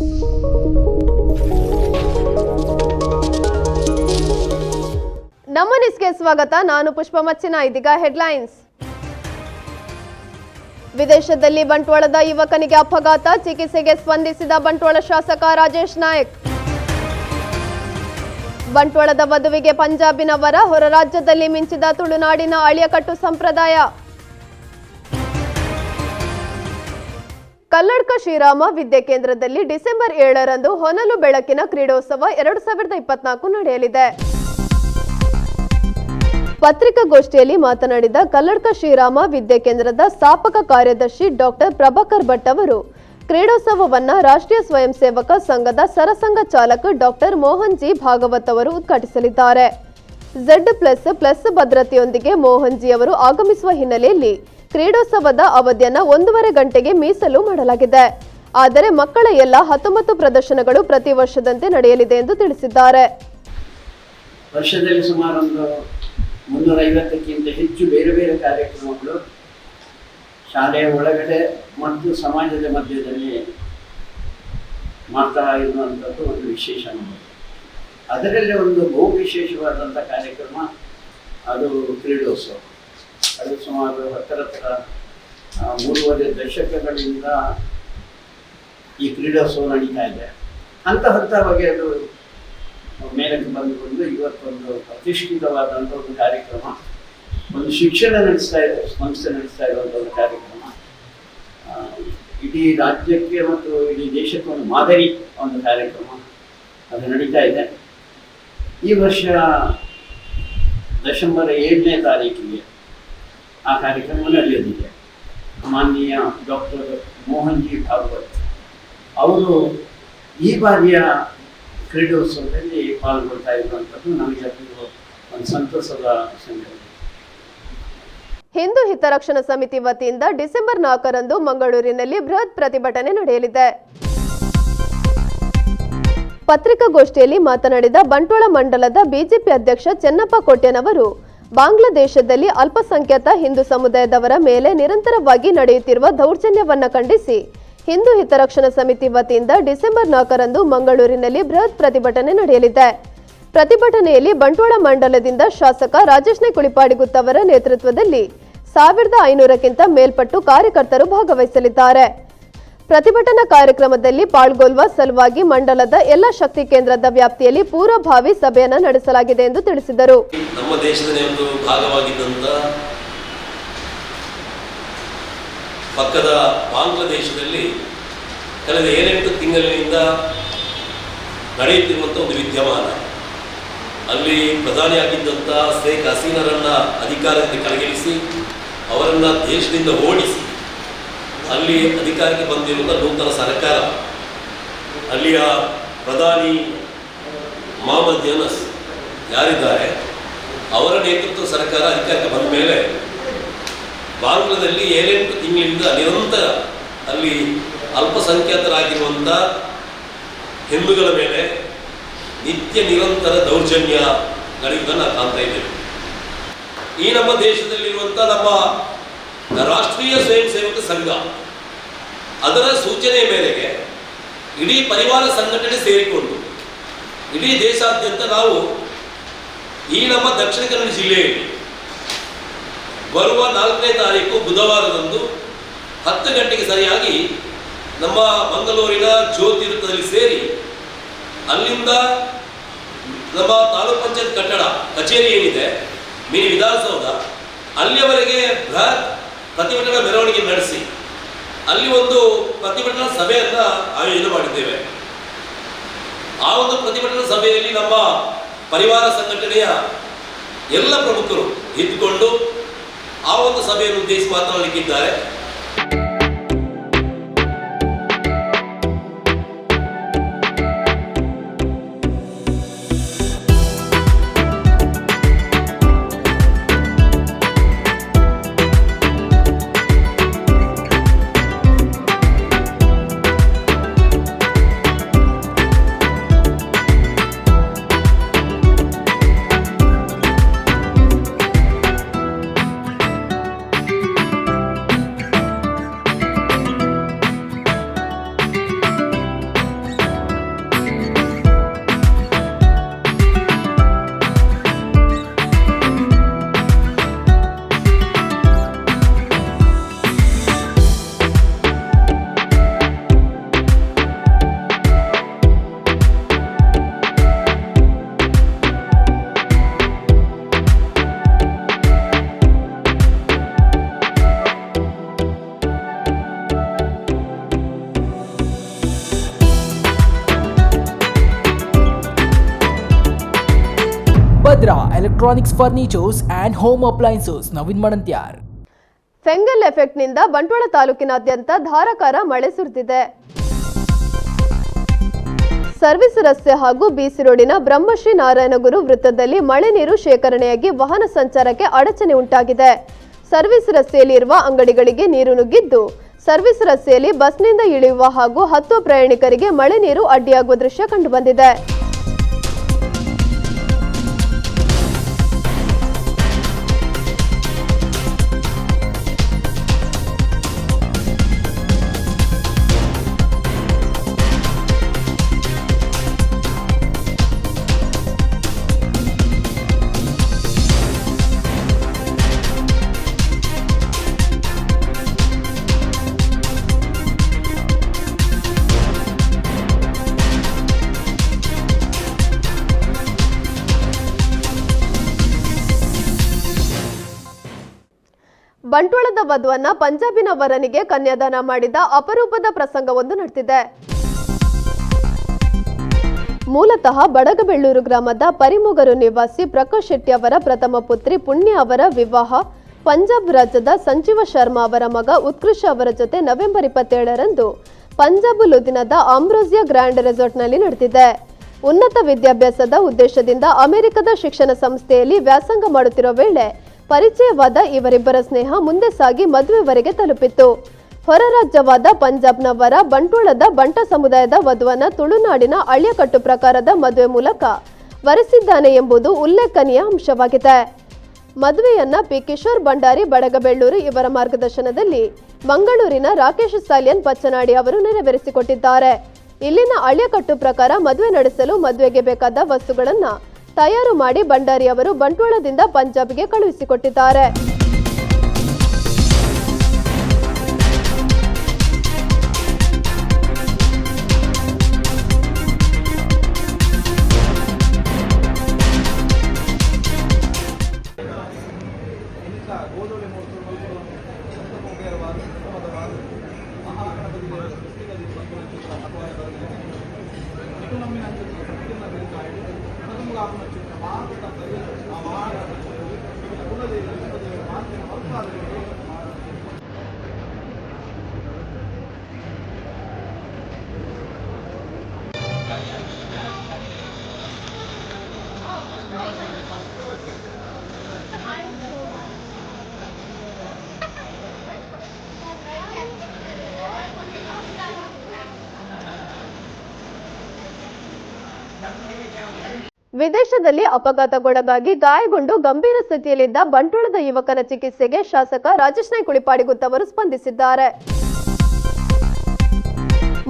ನಮ್ಮ ನ್ಯೂಸ್ಗೆ ಸ್ವಾಗತ. ನಾನು ಪುಷ್ಪ ಮಚ್ಚಿನ, ಇದೀಗ ಹೆಡ್ಲೈನ್ಸ್. ವಿದೇಶದಲ್ಲಿ ಬಂಟ್ವಾಳದ ಯುವಕನಿಗೆ ಅಪಘಾತ. ಚಿಕಿತ್ಸೆಗೆ ಸ್ಪಂದಿಸಿದ ಬಂಟ್ವಾಳ ಶಾಸಕ ರಾಜೇಶ್ ನಾಯಕ್. ಬಂಟ್ವಾಳದ ವಧುವಿಗೆ ಪಂಜಾಬಿನವರ, ಹೊರ ರಾಜ್ಯದಲ್ಲಿ ಮಿಂಚಿದ ತುಳುನಾಡಿನ ಅಳಿಯಕಟ್ಟು ಸಂಪ್ರದಾಯ. ಕಲ್ಲಡ್ಕ ಶ್ರೀರಾಮ ವಿದ್ಯಾ ಕೇಂದ್ರದಲ್ಲಿ ಡಿಸೆಂಬರ್ ಏಳರಂದು ಹೊನಲು ಬೆಳಕಿನ ಕ್ರೀಡೋತ್ಸವ ಎರಡು ಸಾವಿರದ ಇಪ್ಪತ್ನಾಲ್ಕು ನಡೆಯಲಿದೆ. ಪತ್ರಿಕಾಗೋಷ್ಠಿಯಲ್ಲಿ ಮಾತನಾಡಿದ ಕಲ್ಲಡ್ಕ ಶ್ರೀರಾಮ ವಿದ್ಯಾ ಕೇಂದ್ರದ ಸ್ಥಾಪಕ ಕಾರ್ಯದರ್ಶಿ ಡಾಕ್ಟರ್ ಪ್ರಭಾಕರ್ ಭಟ್ ಅವರು, ಕ್ರೀಡೋತ್ಸವವನ್ನು ರಾಷ್ಟ್ರೀಯ ಸ್ವಯಂ ಸೇವಕ ಸಂಘದ ಸರಸಂಘ ಚಾಲಕ ಡಾಕ್ಟರ್ ಮೋಹನ್ ಜಿ ಭಾಗವತ್ ಅವರು ಉದ್ಘಾಟಿಸಲಿದ್ದಾರೆ. ಝೆಡ್ ಪ್ಲಸ್ ಪ್ಲಸ್ ಭದ್ರತೆಯೊಂದಿಗೆ ಮೋಹನ್ ಜಿ ಅವರು ಆಗಮಿಸುವ ಹಿನ್ನೆಲೆಯಲ್ಲಿ ಕ್ರೀಡೋತ್ಸವದ ಅವಧಿಯನ್ನ ಒಂದೂವರೆ ಗಂಟೆಗೆ ಮೀಸಲು ಮಾಡಲಾಗಿದೆ. ಆದರೆ ಮಕ್ಕಳ ಎಲ್ಲ ಹತ್ತೊಂಬತ್ತು ಪ್ರದರ್ಶನಗಳು ಪ್ರತಿ ವರ್ಷದಂತೆ ನಡೆಯಲಿದೆ ಎಂದು ತಿಳಿಸಿದ್ದಾರೆ. ವರ್ಷದಲ್ಲಿ ಸುಮಾರು ಒಂದು ಮುನ್ನೂರ ಐವತ್ತಕ್ಕಿಂತ ಹೆಚ್ಚು ಬೇರೆ ಬೇರೆ ಕಾರ್ಯಕ್ರಮಗಳು ಶಾಲೆಯ ಒಳಗಡೆ ಮತ್ತು ಸಮಾಜದ ಮಧ್ಯದಲ್ಲಿ ಮಾಡ್ತಾ ಇರುವಂಥದ್ದು ಒಂದು ವಿಶೇಷ ಅದರಲ್ಲಿ ಒಂದು ಬಹು ವಿಶೇಷವಾದಂಥ ಕಾರ್ಯಕ್ರಮ ಅದು ಕ್ರೀಡೋತ್ಸವ. ಸುಮಾರು ಹತ್ತರ ಹತ್ರ ಮೂರುವರೆ ದಶಕಗಳಿಂದ ಈ ಕ್ರೀಡೋತ್ಸವ ನಡೀತಾ ಇದೆ. ಹಂತ ಬಗ್ಗೆ ಅದು ಮೇಲಕ್ಕೆ ಬಂದುಕೊಂಡು ಇವತ್ತೊಂದು ಪ್ರತಿಷ್ಠಿತವಾದಂಥ ಒಂದು ಕಾರ್ಯಕ್ರಮ, ಒಂದು ಶಿಕ್ಷಣ ನಡೆಸ್ತಾ ಇದೆ ಸಂಸ್ಥೆ ನಡೆಸ್ತಾ ಇರುವಂಥ ಒಂದು ಕಾರ್ಯಕ್ರಮ. ಇಡೀ ರಾಜ್ಯಕ್ಕೆ ಮತ್ತು ಇಡೀ ದೇಶಕ್ಕೆ ಒಂದು ಮಾದರಿ ಒಂದು ಕಾರ್ಯಕ್ರಮ ಅದು ನಡೀತಾ ಇದೆ. ಈ ವರ್ಷ ಡಿಸೆಂಬರ್ ಏಳನೇ ತಾರೀಕಿಗೆ ಆ ಕಾರ್ಯಕ್ರಮ ನಡೆಯೋದಿದೆ ಮಾನ್ಯ ಡಾಕ್ಟರ್ ಮೋಹನ್ಜಿ ಭಾಗವತ್. ಅವರು ಈ ಬಾರಿಯ ಕ್ರೀಡೋತ್ಸವದಲ್ಲಿ ಪಾಲ್ಗೊಳ್ತಾ ಇರುವಂಥದ್ದು ನಮಗೆ ಒಂದು ಸಂತಸದ ಸಂಗತಿ. ಹಿಂದೂ ಹಿತರಕ್ಷಣಾ ಸಮಿತಿ ವತಿಯಿಂದ ಡಿಸೆಂಬರ್ ನಾಲ್ಕರಂದು ಮಂಗಳೂರಿನಲ್ಲಿ ಬೃಹತ್ ಪ್ರತಿಭಟನೆ ನಡೆಯಲಿದೆ. ಪತ್ರಿಕಾಗೋಷ್ಠಿಯಲ್ಲಿ ಮಾತನಾಡಿದ ಬಂಟ್ವಾಳ ಮಂಡಲದ ಬಿಜೆಪಿ ಅಧ್ಯಕ್ಷ ಚೆನ್ನಪ್ಪ ಕೋಟ್ಯನವರು ಬಾಂಗ್ಲಾದೇಶದಲ್ಲಿ ಅಲ್ಪಸಂಖ್ಯಾತ ಹಿಂದೂ ಸಮುದಾಯದವರ ಮೇಲೆ ನಿರಂತರವಾಗಿ ನಡೆಯುತ್ತಿರುವ ದೌರ್ಜನ್ಯವನ್ನು ಖಂಡಿಸಿ ಹಿಂದೂ ಹಿತರಕ್ಷಣಾ ಸಮಿತಿ ವತಿಯಿಂದ ಡಿಸೆಂಬರ್ ನಾಲ್ಕರಂದು ಮಂಗಳೂರಿನಲ್ಲಿ ಬೃಹತ್ ಪ್ರತಿಭಟನೆ ನಡೆಯಲಿದೆ. ಪ್ರತಿಭಟನೆಯಲ್ಲಿ ಬಂಟ್ವಾಳ ಮಂಡಲದಿಂದ ಶಾಸಕ ರಾಜೇಶ್ ಕುಳಿಪಾಡಿಗುತ್ತವರ ನೇತೃತ್ವದಲ್ಲಿ ಸಾವಿರದ ಐನೂರಕ್ಕಿಂತ ಮೇಲ್ಪಟ್ಟು ಕಾರ್ಯಕರ್ತರು ಭಾಗವಹಿಸಲಿದ್ದಾರೆ. ಪ್ರತಿಭಟನಾ ಕಾರ್ಯಕ್ರಮದಲ್ಲಿ ಪಾಲ್ಗೊಳ್ಳುವ ಸಲುವಾಗಿ ಮಂಡಲದ ಎಲ್ಲ ಶಕ್ತಿ ಕೇಂದ್ರದ ವ್ಯಾಪ್ತಿಯಲ್ಲಿ ಪೂರ್ವಭಾವಿ ಸಭೆಯನ್ನು ನಡೆಸಲಾಗಿದೆ ಎಂದು ತಿಳಿಸಿದರು. ನಮ್ಮ ದೇಶದ ಒಂದು ಭಾಗವಾಗಿದ್ದಂಥ ಪಕ್ಕದ ಬಾಂಗ್ಲಾದೇಶದಲ್ಲಿ ಕಳೆದ ಏಳೆಂಟು ತಿಂಗಳಿನಿಂದ ನಡೆಯುತ್ತಿರುವಂಥ ಒಂದು ವಿದ್ಯಮಾನ. ಅಲ್ಲಿ ಪ್ರಧಾನಿಯಾಗಿದ್ದಂಥ ಶೇಖ್ ಹಸೀನರನ್ನ ಅಧಿಕಾರದಿಂದ ಕೆಳಗಿಳಿಸಿ ಅವರನ್ನು ದೇಶದಿಂದ ಓಡಿಸಿ ಅಲ್ಲಿ ಅಧಿಕಾರಕ್ಕೆ ಬಂದಿರುವಂಥ ನೂತನ ಸರ್ಕಾರ. ಅಲ್ಲಿಯ ಪ್ರಧಾನಿ ಮೊಹಮ್ಮದ್ ಯನಸ್ ಯಾರಿದ್ದಾರೆ? ಅವರ ನೇತೃತ್ವದ ಸರ್ಕಾರ ಅಧಿಕಾರಕ್ಕೆ ಬಂದ ಮೇಲೆ ಭಾರತದಲ್ಲಿ ಏಳೆಂಟು ತಿಂಗಳಿಂದ ನಿರಂತರ ಅಲ್ಲಿ ಅಲ್ಪಸಂಖ್ಯಾತರಾಗಿರುವಂಥ ಹಿಂದೂಗಳ ಮೇಲೆ ನಿತ್ಯ ನಿರಂತರ ದೌರ್ಜನ್ಯ ನಡೆಯುವುದನ್ನು ಕಾಣ್ತಾ ಇದ್ದೇವೆ. ಈ ನಮ್ಮ ದೇಶದಲ್ಲಿರುವಂಥ ನಮ್ಮ ರಾಷ್ಟ್ರೀಯ ಸ್ವಯಂ ಸೇವಕ ಸಂಘ. ಅದರ ಸೂಚನೆ ಮೇರೆಗೆ ಇಡೀ ಪರಿವಾರ ಸಂಘಟನೆ ಸೇರಿಕೊಂಡು ಇಡೀ ದೇಶಾದ್ಯಂತ ನಾವು ಈ ನಮ್ಮ ದಕ್ಷಿಣ ಕನ್ನಡ ಜಿಲ್ಲೆಯಲ್ಲಿ ಬರುವ ನಾಲ್ಕನೇ ತಾರೀಕು ಬುಧವಾರದಂದು ಹತ್ತು ಗಂಟೆಗೆ ಸರಿಯಾಗಿ ನಮ್ಮ ಮಂಗಳೂರಿನ ಜ್ಯೋತಿವೃತ್ತದಲ್ಲಿ ಸೇರಿ ಅಲ್ಲಿಂದ ನಮ್ಮ ತಾಲೂಕು ಪಂಚಾಯತ್ ಕಟ್ಟಡ, ಕಚೇರಿ ಏನಿದೆ, ಮಿನಿ ವಿಧಾನಸೌಧ ಅಲ್ಲಿಯವರೆಗೆ ಬೃಹತ್ ಪ್ರತಿಭಟನಾ ಮೆರವಣಿಗೆ ನಡೆಸಿ, ಅಲ್ಲಿ ಒಂದು ಪ್ರತಿಭಟನಾ ಸಭೆಯನ್ನ ಆಯೋಜನೆ ಮಾಡಿದ್ದೇವೆ. ಆ ಒಂದು ಪ್ರತಿಭಟನಾ ಸಭೆಯಲ್ಲಿ ನಮ್ಮ ಪರಿವಾರ ಸಂಘಟನೆಯ ಎಲ್ಲ ಪ್ರಮುಖರು ಇದ್ದುಕೊಂಡು ಆ ಒಂದು ಸಭೆಯನ್ನು ಉದ್ದೇಶಿಸಿ ಮಾತನಾಡಲಿಕ್ಕಿದ್ದಾರೆ. Electronics furnitures and home appliances Naveen Manantyar Fengal ಎಫೆಕ್ಟ್ನಿಂದ Bantwal ತಾಲೂಕಿನಾದ್ಯಂತ ಧಾರಾಕಾರ ಮಳೆ ಸುರಿದಿದೆ. ಸರ್ವಿಸ್ ರಸ್ತೆ ಹಾಗೂ ಬಿಸಿ ರೋಡಿನ ಬ್ರಹ್ಮಶ್ರೀ ನಾರಾಯಣಗುರು ವೃತ್ತದಲ್ಲಿ ಮಳೆ ನೀರು ಶೇಖರಣೆಯಾಗಿ ವಾಹನ ಸಂಚಾರಕ್ಕೆ ಅಡಚಣೆ ಉಂಟಾಗಿದೆ. ಸರ್ವಿಸ್ ರಸ್ತೆಯಲ್ಲಿರುವ ಅಂಗಡಿಗಳಿಗೆ ನೀರು ನುಗ್ಗಿದ್ದು ಸರ್ವಿಸ್ ರಸ್ತೆಯಲ್ಲಿ ಬಸ್ನಿಂದ ಇಳಿಯುವ ಹಾಗೂ ಹತ್ತು ಪ್ರಯಾಣಿಕರಿಗೆ ಮಳೆ ನೀರು ಅಡ್ಡಿಯಾಗುವ ದೃಶ್ಯ ಕಂಡುಬಂದಿದೆ ಬಂಟ್ವಾಳದ ವಧುವನ್ನ ಪಂಜಾಬಿನ ವರನಿಗೆ ಕನ್ಯಾದಾನ ಮಾಡಿದ ಅಪರೂಪದ ಪ್ರಸಂಗವೊಂದು ನಡೆದಿದೆ ಮೂಲತಃ ಬಡಗಬೆಳ್ಳೂರು ಗ್ರಾಮದ ಪರಿಮೊಗರು ನಿವಾಸಿ ಪ್ರಕಾಶ್ ಶೆಟ್ಟಿ ಅವರ ಪ್ರಥಮ ಪುತ್ರಿ ಪುಣ್ಯ ಅವರ ವಿವಾಹ, ಪಂಜಾಬ್ ರಾಜ್ಯದ ಸಂಜೀವ ಶರ್ಮಾ ಅವರ ಮಗ ಉತ್ಕೃಷ ಅವರ ಜೊತೆ ನವೆಂಬರ್ ಇಪ್ಪತ್ತೇಳರಂದು ಪಂಜಾಬ್ ಲುದಿನದ ಆಂಬ್ರೋಸಿಯಾ ಗ್ರ್ಯಾಂಡ್ ರೆಸಾರ್ಟ್ನಲ್ಲಿ ನಡೆದಿದೆ. ಉನ್ನತ ವಿದ್ಯಾಭ್ಯಾಸದ ಉದ್ದೇಶದಿಂದ ಅಮೆರಿಕದ ಶಿಕ್ಷಣ ಸಂಸ್ಥೆಯಲ್ಲಿ ವ್ಯಾಸಂಗ ಮಾಡುತ್ತಿರುವ ವೇಳೆ ಪರಿಚಯವಾದ ಇವರಿಬ್ಬರ ಸ್ನೇಹ ಮುಂದೆ ಸಾಗಿ ಮದುವೆವರೆಗೆ ತಲುಪಿತ್ತು. ಹೊರ ರಾಜ್ಯವಾದ ಪಂಜಾಬ್ನವರ ಬಂಟ್ವಾಳದ ಬಂಟ ಸಮುದಾಯದ ವಧುವನ್ನ ತುಳುನಾಡಿನ ಅಳ್ಯಕಟ್ಟು ಪ್ರಕಾರದ ಮದುವೆ ಮೂಲಕ ವರೆಸಿದ್ದಾನೆ ಎಂಬುದು ಉಲ್ಲೇಖನೀಯ ಅಂಶವಾಗಿದೆ. ಮದುವೆಯನ್ನ ಪಿ. ಕಿಶೋರ್ ಭಂಡಾರಿ, ಬಡಗಬೆಳ್ಳೂರು ಇವರ ಮಾರ್ಗದರ್ಶನದಲ್ಲಿ ಮಂಗಳೂರಿನ ರಾಕೇಶ್ ಸಾಲಿಯನ್ ಪಚ್ಚನಾಡಿ ಅವರು ನೆರವೇರಿಸಿಕೊಟ್ಟಿದ್ದಾರೆ. ಇಲ್ಲಿನ ಅಳ್ಯಕಟ್ಟು ಪ್ರಕಾರ ಮದುವೆ ನಡೆಸಲು ಮದುವೆಗೆ ಬೇಕಾದ ವಸ್ತುಗಳನ್ನ ತಯಾರು ಮಾಡಿ ಭಂಡಾರಿ ಅವರು ಬಂಟ್ವಾಳದಿಂದ ಪಂಜಾಬ್ಗೆ ಕಳುಹಿಸಿಕೊಟ್ಟಿದ್ದಾರೆ. அதிமுகவுக்கு வச்சிருந்த மாவட்டத்தை உள்ளது என்பது மாநில வரலாறு Thank you. ವಿದೇಶದಲ್ಲಿ ಅಪಘಾತಗೊಳಗಾಗಿ ಗಾಯಗೊಂಡು ಗಂಭೀರ ಸ್ಥಿತಿಯಲ್ಲಿದ್ದ ಬಂಟ್ವಾಳದ ಯುವಕನ ಚಿಕಿತ್ಸೆಗೆ ಶಾಸಕ ರಾಜೇಶ್ ನಾಯ್ಕ ಕುಳಿಪಾಡಿಗುತ್ತವರು ಸ್ಪಂದಿಸಿದ್ದಾರೆ.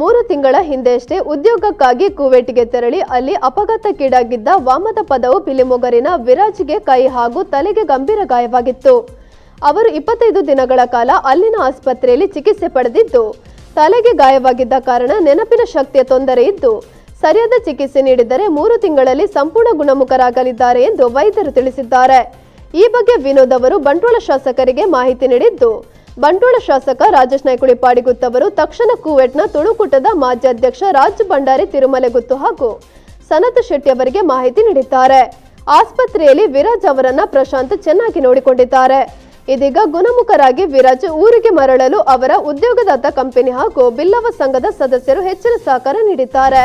ಮೂರು ತಿಂಗಳ ಹಿಂದೆಯಷ್ಟೇ ಉದ್ಯೋಗಕ್ಕಾಗಿ ಕುವೇಟಿಗೆ ತೆರಳಿ ಅಲ್ಲಿ ಅಪಘಾತಕ್ಕೀಡಾಗಿದ್ದ ವಾಮದ ಪದವು ಪಿಲಿಮೊಗರಿನ ವಿರಾಜ್ಗೆ ಕೈ ಹಾಗೂ ತಲೆಗೆ ಗಂಭೀರ ಗಾಯವಾಗಿತ್ತು. ಅವರು ಇಪ್ಪತ್ತೈದು ದಿನಗಳ ಕಾಲ ಅಲ್ಲಿನ ಆಸ್ಪತ್ರೆಯಲ್ಲಿ ಚಿಕಿತ್ಸೆ ಪಡೆದಿದ್ದು, ತಲೆಗೆ ಗಾಯವಾಗಿದ್ದ ಕಾರಣ ನೆನಪಿನ ಶಕ್ತಿಯ ತೊಂದರೆ ಇದ್ದು ಸರಿಯಾದ ಚಿಕಿತ್ಸೆ ನೀಡಿದರೆ ಮೂರು ತಿಂಗಳಲ್ಲಿ ಸಂಪೂರ್ಣ ಗುಣಮುಖರಾಗಲಿದ್ದಾರೆ ಎಂದು ವೈದ್ಯರು ತಿಳಿಸಿದ್ದಾರೆ. ಈ ಬಗ್ಗೆ ವಿನೋದ್ ಅವರು ಬಂಟ್ವಾಳ ಶಾಸಕರಿಗೆ ಮಾಹಿತಿ ನೀಡಿದ್ದು, ಬಂಟ್ವಾಳ ಶಾಸಕ ರಾಜೇಶ್ ನಾಯ್ಕುಳಿ ಪಾಡಿಗುತ್ ಅವರು ತಕ್ಷಣ ಕುವೆಟ್ನ ತುಳುಕೂಟದ ಮಾಜಿ ಅಧ್ಯಕ್ಷ ರಾಜ್ ಭಂಡಾರಿ ತಿರುಮಲೆಗುತ್ತು ಹಾಗೂ ಸನತ್ ಶೆಟ್ಟಿ ಅವರಿಗೆ ಮಾಹಿತಿ ನೀಡಿದ್ದಾರೆ. ಆಸ್ಪತ್ರೆಯಲ್ಲಿ ವಿರಾಜ್ ಅವರನ್ನ ಪ್ರಶಾಂತ್ ಚೆನ್ನಾಗಿ ನೋಡಿಕೊಂಡಿದ್ದಾರೆ. ಇದೀಗ ಗುಣಮುಖರಾಗಿ ವಿರಾಜ್ ಊರಿಗೆ ಮರಳಲು ಅವರ ಉದ್ಯೋಗದಾತ ಕಂಪನಿ ಹಾಗೂ ಬಿಲ್ಲವ ಸಂಘದ ಸದಸ್ಯರು ಹೆಚ್ಚಿನ ಸಹಕಾರ ನೀಡಿದ್ದಾರೆ.